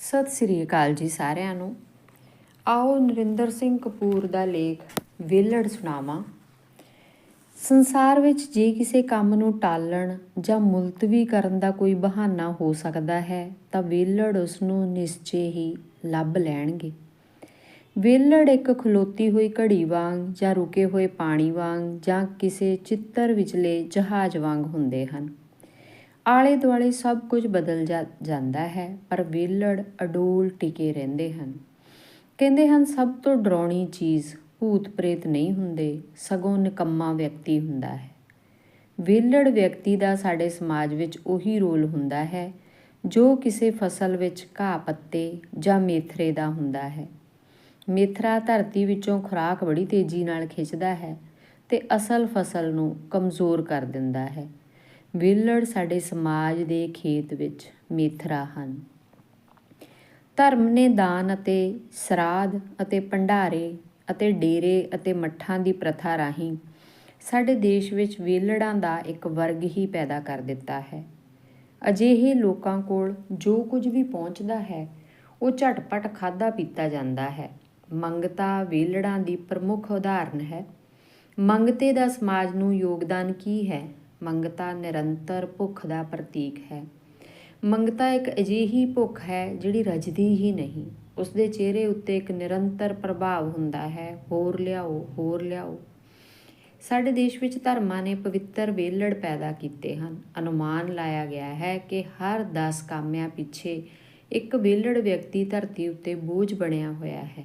ਸਤਿ ਸ੍ਰੀ ਅਕਾਲ ਜੀ ਸਾਰਿਆਂ ਨੂੰ। ਆਓ ਨਰਿੰਦਰ ਸਿੰਘ ਕਪੂਰ ਦਾ ਲੇਖ ਵੇਲੜ ਸੁਣਾਵਾਂ। ਸੰਸਾਰ ਵਿੱਚ ਜੇ ਕਿਸੇ ਕੰਮ ਨੂੰ ਟਾਲਣ ਜਾਂ ਮੁਲਤਵੀ ਕਰਨ ਦਾ ਕੋਈ ਬਹਾਨਾ ਹੋ ਸਕਦਾ ਹੈ, ਤਾਂ ਵੇਲੜ ਉਸ ਨੂੰ ਨਿਸ਼ਚੇ ਹੀ ਲੱਭ ਲੈਣਗੇ। ਵੇਲੜ ਇੱਕ ਖਲੋਤੀ ਹੋਈ ਘੜੀ ਵਾਂਗ ਜਾਂ ਰੁਕੇ ਹੋਏ ਪਾਣੀ ਵਾਂਗ ਜਾਂ ਕਿਸੇ ਚਿੱਤਰ ਵਿਚਲੇ ਜਹਾਜ਼ ਵਾਂਗ ਹੁੰਦੇ ਹਨ। ਆਲੇ ਦੁਆਲੇ ਸਭ ਕੁਝ ਬਦਲ ਜਾ- ਜਾਂਦਾ ਹੈ, ਪਰ ਵੇਲੜ ਅਡੋਲ ਟਿਕੇ ਰਹਿੰਦੇ ਹਨ। ਕਹਿੰਦੇ ਹਨ, ਸਭ ਤੋਂ ਡਰਾਉਣੀ ਚੀਜ਼ ਭੂਤ ਪ੍ਰੇਤ ਨਹੀਂ ਹੁੰਦੇ, ਸਗੋਂ ਨਿਕੰਮਾ ਵਿਅਕਤੀ ਹੁੰਦਾ ਹੈ। ਵੇਲੜ ਵਿਅਕਤੀ ਦਾ ਸਾਡੇ ਸਮਾਜ ਵਿੱਚ ਉਹੀ ਰੋਲ ਹੁੰਦਾ ਹੈ, ਜੋ ਕਿਸੇ ਫਸਲ ਵਿੱਚ ਘਾਹ ਪੱਤੇ ਜਾਂ ਮੇਥਰੇ ਦਾ ਹੁੰਦਾ ਹੈ। ਮੇਥਰਾ ਧਰਤੀ ਵਿੱਚੋਂ ਖੁਰਾਕ ਬੜੀ ਤੇਜ਼ੀ ਨਾਲ ਖਿੱਚਦਾ ਹੈ ਤੇ ਅਸਲ ਫਸਲ ਨੂੰ ਕਮਜ਼ੋਰ ਕਰ ਦਿੰਦਾ ਹੈ। ਵਿਲੜ ਸਾਡੇ ਸਮਾਜ ਦੇ ਖੇਤ ਵਿੱਚ ਮੇਥਰਾ ਹਨ। ਧਰਮ ਨੇ ਦਾਨ ਅਤੇ ਸਰਾਧ ਅਤੇ ਭੰਡਾਰੇ ਅਤੇ ਡੇਰੇ ਅਤੇ ਮੱਠਾਂ ਦੀ ਪ੍ਰਥਾ ਰਾਹੀਂ ਸਾਡੇ ਦੇਸ਼ ਵਿੱਚ ਵੇਲੜਾਂ ਦਾ ਇੱਕ ਵਰਗ ਹੀ ਪੈਦਾ ਕਰ ਦਿੱਤਾ ਹੈ। ਅਜਿਹੇ ਲੋਕਾਂ ਕੋਲ ਜੋ ਕੁਝ ਵੀ ਪਹੁੰਚਦਾ ਹੈ, ਉਹ ਝਟਪਟ ਖਾਦਾ ਪੀਤਾ ਜਾਂਦਾ ਹੈ। ਮੰਗਤਾ ਵੇਲੜਾਂ ਦੀ ਪ੍ਰਮੁੱਖ ਉਦਾਹਰਨ ਹੈ। ਮੰਗਤੇ ਦਾ ਸਮਾਜ ਨੂੰ ਯੋਗਦਾਨ ਕੀ ਹੈ? ਮੰਗਤਾ ਨਿਰੰਤਰ ਭੁੱਖ ਦਾ ਪ੍ਰਤੀਕ ਹੈ। ਮੰਗਤਾ ਇੱਕ ਅਜਿਹੀ ਭੁੱਖ ਹੈ ਜਿਹੜੀ ਰਜਦੀ ਹੀ ਨਹੀਂ। ਉਸ ਦੇ ਚਿਹਰੇ ਉੱਤੇ ਇੱਕ ਨਿਰੰਤਰ ਪ੍ਰਭਾਵ ਹੁੰਦਾ ਹੈ, ਹੋਰ ਲਿਆਓ ਹੋਰ ਲਿਆਓ। ਸਾਡੇ ਦੇਸ਼ ਵਿੱਚ ਧਰਮਾਂ ਨੇ ਪਵਿੱਤਰ ਵੇਲੜ ਪੈਦਾ ਕੀਤੇ ਹਨ। ਅਨੁਮਾਨ ਲਾਇਆ ਗਿਆ ਹੈ ਕਿ ਹਰ 10 ਕਾਮਿਆਂ ਪਿੱਛੇ ਇੱਕ ਵੇਲੜ ਵਿਅਕਤੀ ਧਰਤੀ ਉੱਤੇ ਬੋਝ ਬਣਿਆ ਹੋਇਆ ਹੈ।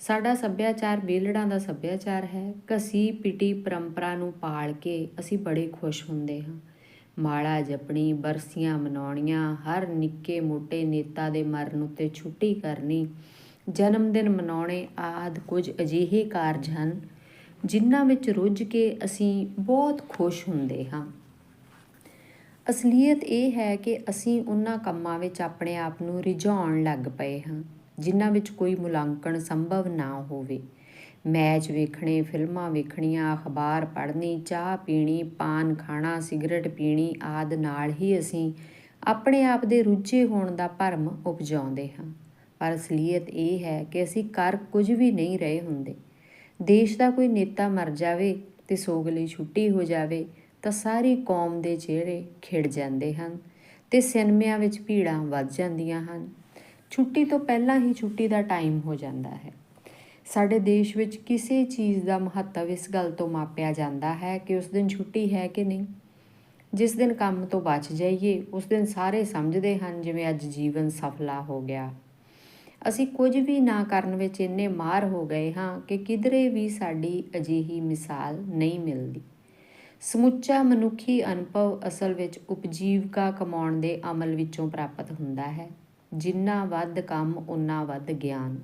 ਸਾਡਾ ਸੱਭਿਆਚਾਰ ਵੇਲੜਾਂ ਦਾ ਸੱਭਿਆਚਾਰ ਹੈ। ਕਸੀ ਪਿਟੀ ਪਰੰਪਰਾ ਨੂੰ ਪਾਲ ਕੇ ਅਸੀਂ ਬੜੇ ਖੁਸ਼ ਹੁੰਦੇ ਹਾਂ। ਮਾਲਾ ਜਪਣੀ, ਬਰਸੀਆਂ ਮਨਾਉਣੀਆਂ, ਹਰ ਨਿੱਕੇ ਮੋਟੇ ਨੇਤਾ ਦੇ ਮਰਨ ਉੱਤੇ ਛੁੱਟੀ ਕਰਨੀ, ਜਨਮ ਦਿਨ ਮਨਾਉਣੇ ਆਦ ਕੁਝ ਅਜਿਹੇ ਕਾਰਜ ਹਨ, ਜਿਨ੍ਹਾਂ ਵਿੱਚ ਰੁੱਝ ਕੇ ਅਸੀਂ ਬਹੁਤ ਖੁਸ਼ ਹੁੰਦੇ ਹਾਂ। ਅਸਲੀਅਤ ਇਹ ਹੈ ਕਿ ਅਸੀਂ ਉਹਨਾਂ ਕੰਮਾਂ ਵਿੱਚ ਆਪਣੇ ਆਪ ਨੂੰ ਰਿਝਾਉਣ ਲੱਗ ਪਏ ਹਾਂ। ਜਿਨ੍ਹਾਂ ਵਿੱਚ ਕੋਈ ਮੁਲਾਂਕਣ ਸੰਭਵ ਨਾ ਹੋਵੇ। ਮੈਚ ਵੇਖਣੇ, ਫਿਲਮਾਂ ਵੇਖਣੀਆਂ, ਅਖਬਾਰ ਪੜ੍ਹਨੀ, ਚਾਹ ਪੀਣੀ, ਪਾਨ ਖਾਣਾ, ਸਿਗਰਟ ਪੀਣੀ ਆਦ ਨਾਲ ਹੀ ਅਸੀਂ ਆਪਣੇ ਆਪ ਦੇ ਰੁੱਝੇ ਹੋਣ ਦਾ ਭਰਮ ਉਪਜਾਉਂਦੇ ਹਾਂ। ਪਰ ਅਸਲੀਅਤ ਇਹ ਹੈ ਕਿ ਅਸੀਂ ਕਰ ਕੁਝ ਵੀ ਨਹੀਂ ਰਹੇ ਹੁੰਦੇ। ਦੇਸ਼ ਦਾ ਕੋਈ ਨੇਤਾ ਮਰ ਜਾਵੇ ਤੇ ਸੋਗ ਲਈ ਛੁੱਟੀ ਹੋ ਜਾਵੇ ਤਾਂ ਸਾਰੀ ਕੌਮ ਦੇ ਚਿਹਰੇ ਖਿੜ ਜਾਂਦੇ ਹਨ ਤੇ ਸਿਨੇਮਿਆਂ ਵਿੱਚ ਭੀੜਾਂ ਵੱਧ ਜਾਂਦੀਆਂ ਹਨ। ਛੁੱਟੀ ਤੋਂ ਪਹਿਲਾਂ ਹੀ ਛੁੱਟੀ ਦਾ ਟਾਈਮ ਹੋ ਜਾਂਦਾ ਹੈ। ਸਾਡੇ ਦੇਸ਼ ਵਿੱਚ ਕਿਸੇ ਚੀਜ਼ ਦਾ ਮਹੱਤਵ ਇਸ ਗੱਲ ਤੋਂ ਮਾਪਿਆ ਜਾਂਦਾ ਹੈ ਕਿ ਉਸ ਦਿਨ ਛੁੱਟੀ ਹੈ ਕਿ ਨਹੀਂ। ਜਿਸ ਦਿਨ ਕੰਮ ਤੋਂ ਬਚ ਜਾਈਏ, ਉਸ ਦਿਨ ਸਾਰੇ ਸਮਝਦੇ ਹਨ ਜਿਵੇਂ ਅੱਜ ਜੀਵਨ ਸਫਲਾ ਹੋ ਗਿਆ। ਅਸੀਂ ਕੁਝ ਵੀ ਨਾ ਕਰਨ ਵਿੱਚ ਇੰਨੇ ਮਾਰ ਹੋ ਗਏ ਹਾਂ ਕਿ ਕਿਧਰੇ ਵੀ ਸਾਡੀ ਅਜਿਹੀ ਮਿਸਾਲ ਨਹੀਂ ਮਿਲਦੀ। ਸਮੁੱਚਾ ਮਨੁੱਖੀ ਅਨੁਭਵ ਅਸਲ ਵਿੱਚ ਉਪਜੀਵਕਾ ਕਮਾਉਣ ਦੇ ਅਮਲ ਵਿੱਚੋਂ ਪ੍ਰਾਪਤ ਹੁੰਦਾ ਹੈ। ਜਿੰਨਾ ਵੱਧ ਕੰਮ ਉਨਾ ਵੱਧ ਗਿਆਨ।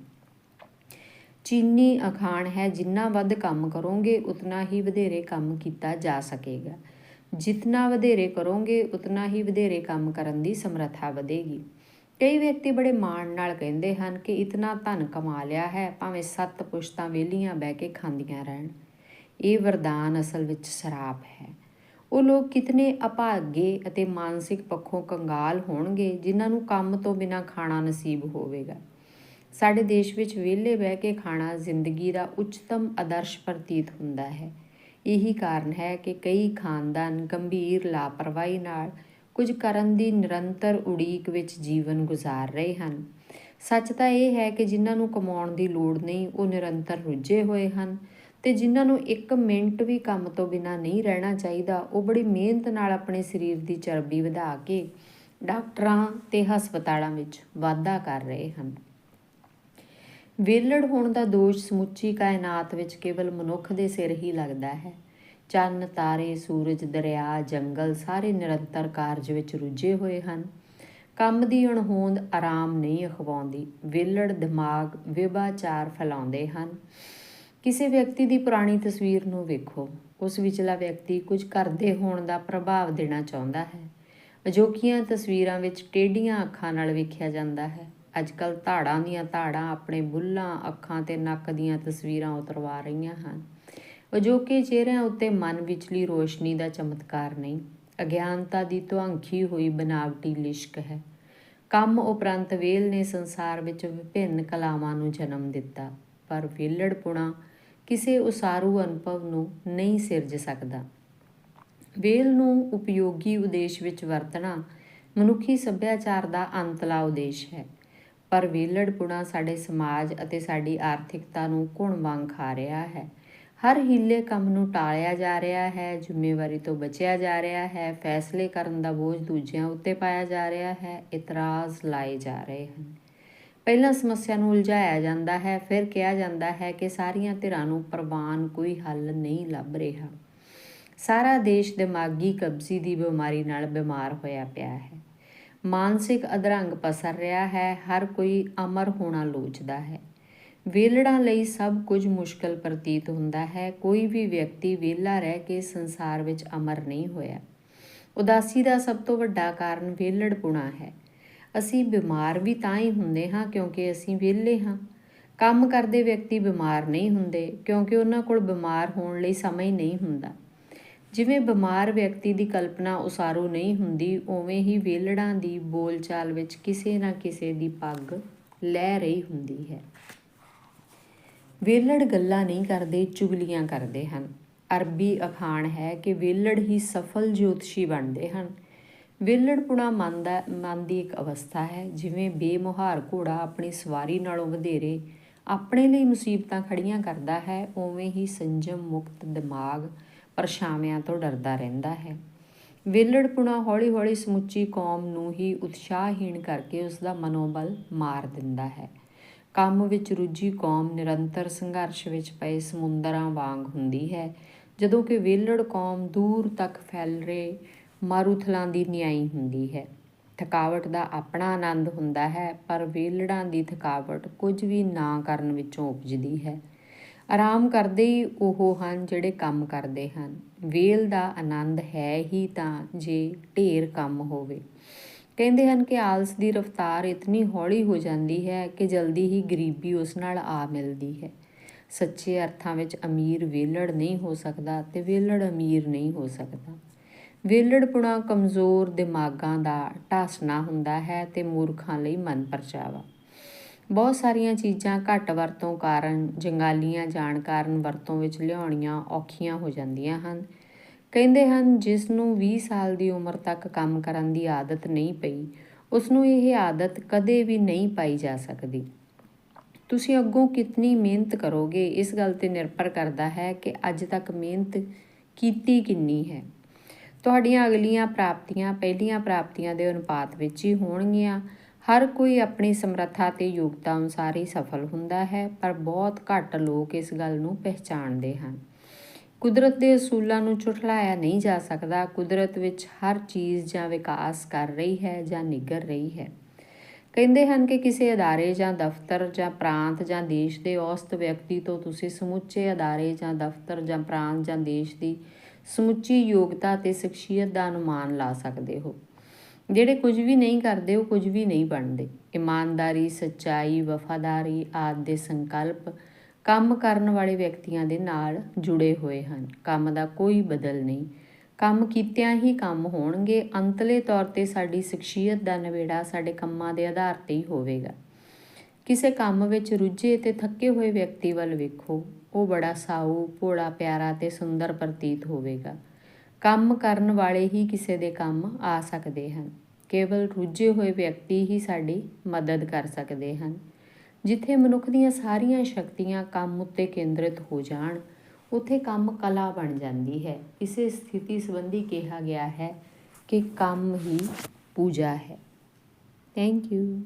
ਚੀਨੀ ਅਖਾਣ ਹੈ, ਜਿੰਨਾ ਵੱਧ ਕੰਮ ਕਰੋਗੇ, ਉਤਨਾ ਹੀ ਵਧੇਰੇ ਕੰਮ ਕੀਤਾ ਜਾ ਸਕੇਗਾ। ਜਿਤਨਾ ਵਧੇਰੇ ਕਰੋਗੇ, ਉਤਨਾ ਹੀ ਵਧੇਰੇ ਕੰਮ ਕਰਨ ਦੀ ਸਮਰੱਥਾ ਵਧੇਗੀ। ਕਈ ਵਿਅਕਤੀ ਬੜੇ ਮਾਣ ਨਾਲ ਕਹਿੰਦੇ ਹਨ ਕਿ ਇਤਨਾ ਧਨ ਕਮਾ ਲਿਆ ਹੈ, ਭਾਵੇਂ ਸੱਤ ਪੁਸ਼ਤਾਂ ਵਿਹਲੀਆਂ ਬਹਿ ਕੇ ਖਾਂਦੀਆਂ ਰਹਿਣ। ਇਹ ਵਰਦਾਨ ਅਸਲ ਵਿੱਚ ਸ਼ਰਾਪ ਹੈ। ਉਹ ਲੋਕ ਕਿਤਨੇ ਅਭਾਗੇ ਅਤੇ ਮਾਨਸਿਕ ਪੱਖੋਂ ਕੰਗਾਲ ਹੋਣਗੇ, ਜਿਨ੍ਹਾਂ ਨੂੰ ਕੰਮ ਤੋਂ ਬਿਨਾਂ ਖਾਣਾ ਨਸੀਬ ਹੋਵੇਗਾ। ਸਾਡੇ ਦੇਸ਼ ਵਿੱਚ ਵਿਹਲੇ ਬਹਿ ਕੇ ਖਾਣਾ ਜ਼ਿੰਦਗੀ ਦਾ ਉੱਚਤਮ ਆਦਰਸ਼ ਪ੍ਰਤੀਤ ਹੁੰਦਾ ਹੈ। ਇਹੀ ਕਾਰਨ ਹੈ ਕਿ ਕਈ ਖਾਨਦਾਨ ਗੰਭੀਰ ਲਾਪਰਵਾਹੀ ਨਾਲ ਕੁਝ ਕਰਨ ਦੀ ਨਿਰੰਤਰ ਉਡੀਕ ਵਿੱਚ ਜੀਵਨ ਗੁਜ਼ਾਰ ਰਹੇ ਹਨ। ਸੱਚ ਤਾਂ ਇਹ ਹੈ ਕਿ ਜਿਨ੍ਹਾਂ ਨੂੰ ਕਮਾਉਣ ਦੀ ਲੋੜ ਨਹੀਂ, ਉਹ ਨਿਰੰਤਰ ਰੁੱਝੇ ਹੋਏ ਹਨ। ਤੇ ਜਿਨ੍ਹਾਂ ਨੂੰ 1 ਮਿੰਟ ਵੀ ਕੰਮ ਤੋਂ ਬਿਨਾ ਨਹੀਂ ਰਹਿਣਾ ਚਾਹੀਦਾ, ਉਹ ਬੜੀ ਮਿਹਨਤ ਨਾਲ ਆਪਣੇ ਸਰੀਰ ਦੀ ਚਰਬੀ ਵਧਾ ਕੇ ਡਾਕਟਰਾਂ ਤੇ ਹਸਪਤਾਲਾਂ ਵਿੱਚ ਵਾਧਾ ਕਰ ਰਹੇ ਹਨ। ਵਿਲੜ ਹੋਣ ਦਾ ਦੋਸ਼ ਸਮੁੱਚੀ ਕਾਇਨਾਤ ਵਿੱਚ ਕੇਵਲ ਮਨੁੱਖ ਦੇ ਸਿਰ ਹੀ ਲੱਗਦਾ ਹੈ। ਚੰਨ, ਤਾਰੇ, ਸੂਰਜ, ਦਰਿਆ, ਜੰਗਲ ਸਾਰੇ ਨਿਰੰਤਰ ਕਾਰਜ ਵਿੱਚ ਰੁੱਝੇ ਹੋਏ ਹਨ। ਕੰਮ ਦੀ ਅਣਹੋਂਦ ਆਰਾਮ ਨਹੀਂ ਅਖਵਾਉਂਦੀ। ਵਿਲੜ ਦਿਮਾਗ ਵਿਭਾਚਾਰ ਫੈਲਾਉਂਦੇ ਹਨ। ਕਿਸੇ ਵਿਅਕਤੀ ਦੀ ਪੁਰਾਣੀ ਤਸਵੀਰ ਨੂੰ ਵੇਖੋ। ਉਸ ਵਿਚਲਾ ਵਿਅਕਤੀ ਕੁਝ ਕਰਦੇ ਹੋਣ ਦਾ ਪ੍ਰਭਾਵ ਦੇਣਾ ਚਾਹੁੰਦਾ ਹੈ। ਅਜੋਕੀਆਂ ਤਸਵੀਰਾਂ ਵਿੱਚ ਟੇਢੀਆਂ ਅੱਖਾਂ ਨਾਲ ਵੇਖਿਆ ਜਾਂਦਾ ਹੈ। ਅੱਜਕੱਲ ਧਾੜਾਂ ਦੀਆਂ ਧਾੜਾਂ ਆਪਣੇ ਬੁੱਲਾਂ ਅੱਖਾਂ ਤੇ ਨੱਕ ਦੀਆਂ ਤਸਵੀਰਾਂ ਉਤਰਵਾ ਰਹੀਆਂ ਹਨ। ਅਜੋਕੇ ਚਿਹਰਿਆਂ ਉੱਤੇ ਮਨ ਵਿਚਲੀ ਰੋਸ਼ਨੀ ਦਾ ਚਮਤਕਾਰ ਨਹੀਂ, ਅਗਿਆਨਤਾ ਦੀ ਧੁਆਂਖੀ ਹੋਈ ਬਨਾਵਟੀ ਲਿਸ਼ਕ ਹੈ। ਕੰਮ ਉਪਰੰਤ ਵੇਲ ਨੇ ਸੰਸਾਰ ਵਿੱਚ ਵਿਭਿੰਨ ਕਲਾਵਾਂ ਨੂੰ ਜਨਮ ਦਿੱਤਾ, ਪਰ ਵਿਹਲੜਪੁਣਾ ਕਿਸੇ ਉਸਾਰੂ ਅਨੁਭਵ ਨੂੰ ਨਹੀਂ ਸਿਰਜ ਸਕਦਾ। ਵੇਲ ਨੂੰ ਉਪਯੋਗੀ ਉਦੇਸ਼ ਵਿੱਚ ਵਰਤਣਾ ਮਨੁੱਖੀ ਸੱਭਿਆਚਾਰ ਦਾ ਅੰਤਲਾ ਉਦੇਸ਼ ਹੈ, ਪਰ ਵਿਹਲੜਪੁਣਾ ਸਾਡੇ ਸਮਾਜ ਅਤੇ ਸਾਡੀ ਆਰਥਿਕਤਾ ਨੂੰ ਘੁਣ ਵਾਂਗ ਖਾ ਰਿਹਾ ਹੈ। ਹਰ ਹੀਲੇ ਕੰਮ ਨੂੰ ਟਾਲਿਆ ਜਾ ਰਿਹਾ ਹੈ, ਜ਼ਿੰਮੇਵਾਰੀ ਤੋਂ ਬਚਿਆ ਜਾ ਰਿਹਾ ਹੈ, ਫੈਸਲੇ ਕਰਨ ਦਾ ਬੋਝ ਦੂਜਿਆਂ ਉੱਤੇ ਪਾਇਆ ਜਾ ਰਿਹਾ ਹੈ, ਇਤਰਾਜ਼ ਲਾਏ ਜਾ ਰਹੇ ਹਨ। ਪਹਿਲਾਂ ਸਮੱਸਿਆ ਨੂੰ ਉਲਝਾਇਆ ਜਾਂਦਾ ਹੈ, ਫਿਰ ਕਿਹਾ ਜਾਂਦਾ ਹੈ ਕਿ ਸਾਰੀਆਂ ਧਿਰਾਂ ਨੂੰ ਪ੍ਰਵਾਨ ਕੋਈ ਹੱਲ ਨਹੀਂ ਲੱਭ ਰਿਹਾ। ਸਾਰਾ ਦੇਸ਼ ਦਿਮਾਗੀ ਕਬਜ਼ੀ ਦੀ ਬਿਮਾਰੀ ਨਾਲ ਬਿਮਾਰ ਹੋਇਆ ਪਿਆ ਹੈ। ਮਾਨਸਿਕ ਅਧਰੰਗ ਪਸਰ ਰਿਹਾ ਹੈ, ਹਰ ਕੋਈ ਅਮਰ ਹੋਣਾ ਲੋਚਦਾ ਹੈ। ਵੇਲੜਾਂ ਲਈ ਸਭ ਕੁਝ ਮੁਸ਼ਕਲ ਪ੍ਰਤੀਤ ਹੁੰਦਾ ਹੈ, ਕੋਈ ਵੀ ਵਿਅਕਤੀ ਵਿਹਲਾ ਰਹਿ ਕੇ ਸੰਸਾਰ ਵਿੱਚ ਅਮਰ ਨਹੀਂ ਹੋਇਆ। ਉਦਾਸੀ ਦਾ ਸਭ ਤੋਂ ਵੱਡਾ ਕਾਰਨ ਵਿਹਲੜਪੁਣਾ ਹੈ। ਅਸੀਂ ਬਿਮਾਰ ਵੀ ਤਾਂ ਹੀ ਹੁੰਦੇ ਹਾਂ ਕਿਉਂਕਿ ਅਸੀਂ ਵਿਹਲੇ ਹਾਂ। ਕੰਮ ਕਰਦੇ ਵਿਅਕਤੀ ਬਿਮਾਰ ਨਹੀਂ ਹੁੰਦੇ ਕਿਉਂਕਿ ਉਹਨਾਂ ਕੋਲ ਬਿਮਾਰ ਹੋਣ ਲਈ ਸਮਾਂ ਹੀ ਨਹੀਂ ਹੁੰਦਾ। ਜਿਵੇਂ ਬਿਮਾਰ ਵਿਅਕਤੀ ਦੀ ਕਲਪਨਾ ਉਸਾਰੂ ਨਹੀਂ ਹੁੰਦੀ, ਉਵੇਂ ਹੀ ਵੇਲੜਾਂ ਦੀ ਬੋਲਚਾਲ ਵਿੱਚ ਕਿਸੇ ਨਾ ਕਿਸੇ ਦੀ ਪੱਗ ਲੈ ਰਹੀ ਹੁੰਦੀ ਹੈ। ਵੇਲੜ ਗੱਲਾਂ ਨਹੀਂ ਕਰਦੇ, ਚੁਗਲੀਆਂ ਕਰਦੇ ਹਨ। ਅਰਬੀ ਅਖਾਣ ਹੈ ਕਿ ਵੇਲੜ ਹੀ ਸਫਲ ਜੋਤਸ਼ੀ ਬਣਦੇ ਹਨ। ਵੇਲੜਪੁਣਾ ਮਨ ਦਾ ਮਨ ਦੀ ਇੱਕ ਅਵਸਥਾ ਹੈ, ਜਿਵੇਂ ਬੇਮੁਹਾਰ ਘੋੜਾ ਆਪਣੀ ਸਵਾਰੀ ਨਾਲੋਂ ਵਧੇਰੇ ਆਪਣੇ ਲਈ ਮੁਸੀਬਤਾਂ ਖੜੀਆਂ ਕਰਦਾ ਹੈ, ਉਵੇਂ ਹੀ ਸੰਜਮ ਮੁਕਤ ਦਿਮਾਗ ਪਰਛਾਵਿਆਂ ਤੋਂ ਡਰਦਾ ਰਹਿੰਦਾ ਹੈ। ਵੇਲੜਪੁਣਾ ਹੌਲੀ-ਹੌਲੀ ਸਮੁੱਚੀ ਕੌਮ ਨੂੰ ਹੀ ਉਤਸ਼ਾਹਹੀਣ ਕਰਕੇ ਉਸ ਦਾ ਮਨੋਬਲ ਮਾਰ ਦਿੰਦਾ ਹੈ। ਕੰਮ ਵਿੱਚ ਰੁੱਝੀ ਕੌਮ ਨਿਰੰਤਰ ਸੰਘਰਸ਼ ਵਿੱਚ ਪਏ ਸਮੁੰਦਰਾਂ ਵਾਂਗ ਹੁੰਦੀ ਹੈ, ਜਦੋਂ ਕਿ ਵੇਲੜ ਕੌਮ ਦੂਰ ਤੱਕ ਫੈਲ ਰਹੇ ਮਾਰੂਥਲਾਂ ਦੀ ਨਿਆਈ ਹੁੰਦੀ ਹੈ। ਥਕਾਵਟ ਦਾ ਆਪਣਾ ਆਨੰਦ ਹੁੰਦਾ ਹੈ, ਪਰ ਵੇਲੜਾਂ ਦੀ ਥਕਾਵਟ ਕੁਝ ਵੀ ਨਾ ਕਰਨ ਵਿੱਚੋਂ ਉਪਜਦੀ ਹੈ। ਆਰਾਮ ਕਰਦੇ ਹੀ ਉਹ ਹਨ ਜਿਹੜੇ ਕੰਮ ਕਰਦੇ ਹਨ। ਵੇਲ ਦਾ ਆਨੰਦ ਹੈ ਹੀ ਤਾਂ ਜੇ ਢੇਰ ਕੰਮ ਹੋਵੇ। ਕਹਿੰਦੇ ਹਨ ਕਿ ਆਲਸ ਦੀ ਰਫ਼ਤਾਰ ਇਤਨੀ ਹੌਲੀ ਹੋ ਜਾਂਦੀ ਹੈ ਕਿ ਜਲਦੀ ਹੀ ਗਰੀਬੀ ਉਸ ਨਾਲ ਆ ਮਿਲਦੀ ਹੈ। ਸੱਚੇ ਅਰਥਾਂ ਵਿੱਚ ਅਮੀਰ ਵੇਲੜ ਨਹੀਂ ਹੋ ਸਕਦਾ ਤੇ ਵੇਲੜ ਅਮੀਰ ਨਹੀਂ ਹੋ ਸਕਦਾ। ਵੇਲੜਪੁਣਾ ਕਮਜ਼ੋਰ ਦਿਮਾਗਾਂ ਦਾ ਢਾਸਣਾ ਹੁੰਦਾ ਹੈ ਤੇ ਮੂਰਖਾਂ ਲਈ ਮਨ ਪਰਚਾਵਾ। ਬਹੁਤ ਸਾਰੀਆਂ ਚੀਜ਼ਾਂ ਘੱਟ ਵਰਤੋਂ ਕਾਰਨ, ਜੰਗਾਲੀਆਂ ਜਾਣ ਕਾਰਨ ਵਰਤੋਂ ਵਿੱਚ ਲਿਆਉਣੀਆਂ ਔਖੀਆਂ ਹੋ ਜਾਂਦੀਆਂ ਹਨ। ਕਹਿੰਦੇ ਹਨ ਜਿਸ ਨੂੰ 20 ਸਾਲ ਦੀ ਉਮਰ ਤੱਕ ਕੰਮ ਕਰਨ ਦੀ ਆਦਤ ਨਹੀਂ ਪਈ ਉਸ ਨੂੰ ਇਹ ਆਦਤ ਕਦੇ ਵੀ ਨਹੀਂ ਪਾਈ ਜਾ ਸਕਦੀ। ਤੁਸੀਂ ਅੱਗੋਂ ਕਿੰਨੀ ਮਿਹਨਤ ਕਰੋਗੇ? ਇਸ ਗੱਲ ਤੇ ਨਿਰਭਰ ਕਰਦਾ ਹੈ ਕਿ ਅੱਜ ਤੱਕ ਮਿਹਨਤ ਕੀਤੀ ਕਿੰਨੀ ਹੈ। ਤੁਹਾਡੀਆਂ ਅਗਲੀਆਂ ਪ੍ਰਾਪਤੀਆਂ ਪਹਿਲੀਆਂ ਪ੍ਰਾਪਤੀਆਂ ਦੇ ਅਨੁਪਾਤ ਵਿੱਚ ਹੀ ਹੋਣਗੀਆਂ। ਹਰ ਕੋਈ ਆਪਣੀ ਸਮਰੱਥਾ ਤੇ ਯੋਗਤਾ ਅਨੁਸਾਰ ਹੀ ਸਫਲ ਹੁੰਦਾ ਹੈ, ਪਰ ਬਹੁਤ ਘੱਟ ਲੋਕ ਇਸ ਗੱਲ ਨੂੰ ਪਹਿਚਾਣਦੇ ਹਨ। ਕੁਦਰਤ ਦੇ ਅਸੂਲਾਂ ਨੂੰ ਝੁਠਲਾਇਆ ਨਹੀਂ ਜਾ ਸਕਦਾ। ਕੁਦਰਤ ਵਿੱਚ ਹਰ ਚੀਜ਼ ਜਾਂ ਵਿਕਾਸ ਕਰ ਰਹੀ ਹੈ ਜਾਂ ਨਿਗਰ ਰਹੀ ਹੈ। ਕਹਿੰਦੇ ਹਨ ਕਿ ਕਿਸੇ ਅਦਾਰੇ ਜਾਂ ਦਫ਼ਤਰ ਜਾਂ ਪ੍ਰਾਂਤ ਜਾਂ ਦੇਸ਼ ਦੇ ਔਸਤ ਵਿਅਕਤੀ ਤੋਂ ਤੁਸੀਂ ਸਮੁੱਚੇ ਅਦਾਰੇ ਜਾਂ ਦਫ਼ਤਰ ਜਾਂ ਪ੍ਰਾਂਤ ਜਾਂ ਦੇਸ਼ ਦੀ ਸਮੁੱਚੀ ਯੋਗਤਾ ਤੇ ਸ਼ਖਸੀਅਤ ਦਾ ਅਨੁਮਾਨ ਲਾ ਸਕਦੇ ਹੋ। ਜਿਹੜੇ ਕੁਝ ਵੀ ਨਹੀਂ ਕਰਦੇ, ਉਹ ਕੁਝ ਵੀ ਨਹੀਂ ਬਣਦੇ। ਇਮਾਨਦਾਰੀ, ਸੱਚਾਈ, ਵਫਾਦਾਰੀ ਆਦਿ ਦੇ ਸੰਕਲਪ ਕੰਮ ਕਰਨ ਵਾਲੇ ਵਿਅਕਤੀਆਂ ਦੇ ਨਾਲ ਜੁੜੇ ਹੋਏ ਹਨ। ਕੰਮ ਦਾ ਕੋਈ ਬਦਲ ਨਹੀਂ। ਕੰਮ ਕੀਤਿਆਂ ਹੀ ਕੰਮ ਹੋਣਗੇ। ਅੰਤਲੇ ਤੌਰ ਤੇ ਸਾਡੀ ਸ਼ਖਸੀਅਤ ਦਾ ਨਵੇੜਾ ਸਾਡੇ ਕੰਮਾਂ ਦੇ ਆਧਾਰ ਤੇ ਹੀ ਹੋਵੇਗਾ। ਕਿਸੇ ਕੰਮ ਵਿੱਚ ਰੁੱਝੇ ਤੇ ਥੱਕੇ ਹੋਏ ਵਿਅਕਤੀ ਵੱਲ ਵੇਖੋ, ਉਹ ਬੜਾ ਸਾਊ, ਭੋਲਾ, ਪਿਆਰਾ ਤੇ ਸੁੰਦਰ ਪ੍ਰਤੀਤ ਹੋਵੇਗਾ। ਕੰਮ ਕਰਨ ਵਾਲੇ ਹੀ ਕਿਸੇ ਦੇ ਕੰਮ ਆ ਸਕਦੇ ਹਨ। ਕੇਵਲ ਰੁੱਝੇ ਹੋਏ ਵਿਅਕਤੀ ਹੀ ਸਾਡੀ ਮਦਦ ਕਰ ਸਕਦੇ ਹਨ। ਜਿੱਥੇ ਮਨੁੱਖ ਦੀਆਂ ਸਾਰੀਆਂ ਸ਼ਕਤੀਆਂ ਕੰਮ ਉੱਤੇ ਕੇਂਦਰਿਤ ਹੋ ਜਾਣ, ਉੱਥੇ ਕੰਮ ਕਲਾ ਬਣ ਜਾਂਦੀ ਹੈ। ਇਸੇ ਸਥਿਤੀ ਸੰਬੰਧੀ ਕਿਹਾ ਗਿਆ ਹੈ ਕਿ ਕੰਮ ਹੀ ਪੂਜਾ ਹੈ। Thank you.